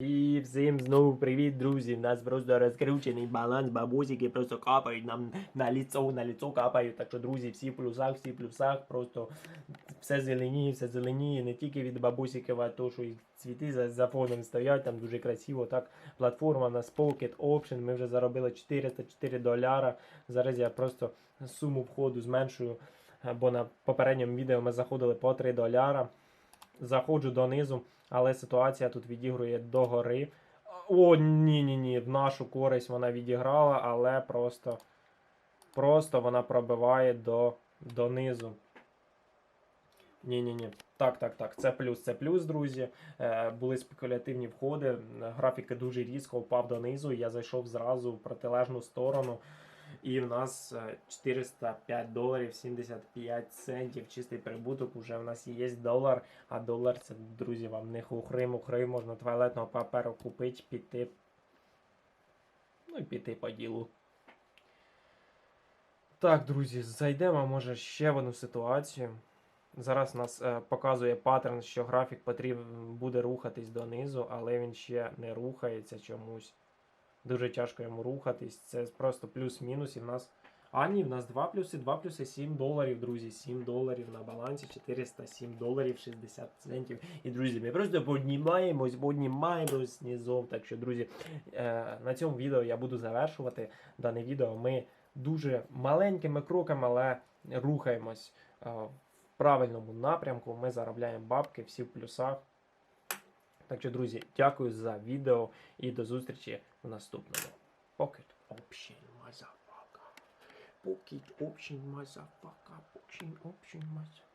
І всім знову привіт, друзі. У нас просто розкручений баланс, бабусики просто капають нам на ліцо, на ліцо капають. Так що, друзі, всі в плюсах, всі в плюсах, просто все зеленіє, все зеленіє, не тільки від бабусиків, а то, що і цвіти за, за фоном стоять, там дуже красиво. Так, платформа у нас Pocket Option. Ми вже заробили 404 доляра. Зараз я просто суму входу зменшую, бо на попередньому відео ми заходили по 3 доляра. Заходжу донизу, але ситуація тут відігрує догори. О, ні, ні, ні. В нашу користь вона відіграла, але просто, просто вона пробиває до, донизу. Ні, ні, ні. Так, так, так. Це плюс, це плюс, друзі. Е, були спекулятивні входи. Графіки дуже різко впав донизу. Я зайшов зразу в протилежну сторону. І в нас е, 405 доларів 75 центів. Чистий прибуток. Уже в нас є долар. А долар це, друзі, вам не хухри-мухри, можна туалетного паперу купити, піти. Ну і піти по ділу. Так, друзі, зайдемо, може, ще в одну ситуацію. Зараз нас е, показує паттерн, що графік потрібен буде рухатись донизу, але він ще не рухається чомусь. Дуже тяжко йому рухатись. Це просто плюс-мінус. І в нас. А ні, в нас 2 плюси, 2 плюси 7 доларів, друзі. 7 доларів на балансі, 407 доларів 60 центів. І, друзі, ми просто піднімаємось, піднімаємось низом. Так що, друзі, е, на цьому відео я буду завершувати дане відео. Ми дуже маленькими кроками, але рухаємось е, в правильному напрямку. Ми заробляємо бабки, всі в плюсах. Так що, друзі, дякую за відео і до зустрічі в наступному. Pocket Option Motherfucker. Pocket Option Motherfucker. Pocket Option Motherfucker.